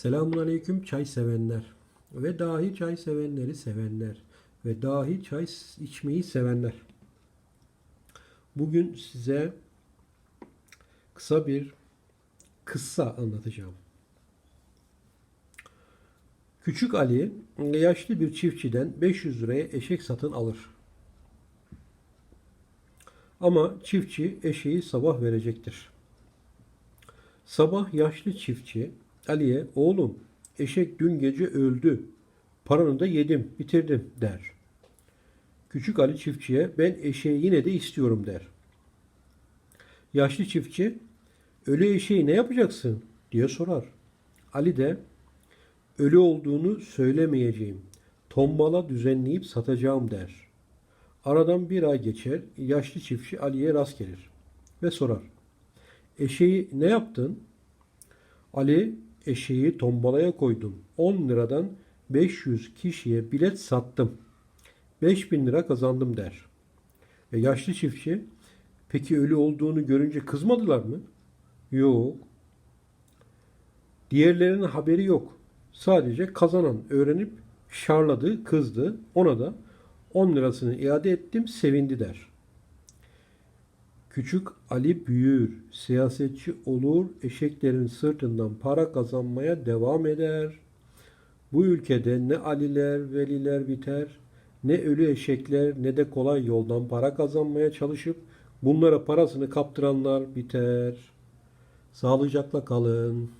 Selamun aleyküm çay sevenler ve dahi çay sevenleri sevenler ve dahi çay içmeyi sevenler. Bugün size kısa bir kıssa anlatacağım. Küçük Ali yaşlı bir çiftçiden 500 liraya eşek satın alır. Ama çiftçi eşeği sabah verecektir. Sabah yaşlı çiftçi Ali'ye oğlum eşek dün gece öldü. Paranı da yedim, bitirdim der. Küçük Ali çiftçiye ben eşeği yine de istiyorum der. Yaşlı çiftçi ölü eşeği ne yapacaksın diye sorar. Ali de ölü olduğunu söylemeyeceğim. Tombala düzenleyip satacağım der. Aradan bir ay geçer. Yaşlı çiftçi Ali'ye rast gelir ve sorar. Eşeği ne yaptın? Ali eşeği tombalaya koydum. 10 liradan 500 kişiye bilet sattım. 5000 lira kazandım der. E yaşlı çiftçi peki ölü olduğunu görünce kızmadılar mı? Yok. Diğerlerinin haberi yok. Sadece kazanan öğrenip şarladı, kızdı. Ona da 10 lirasını iade ettim, sevindi der. Küçük Ali büyür, siyasetçi olur, eşeklerin sırtından para kazanmaya devam eder. Bu ülkede ne Aliler, Veliler biter, ne ölü eşekler ne de kolay yoldan para kazanmaya çalışıp bunlara parasını kaptıranlar biter. Sağlıcakla kalın.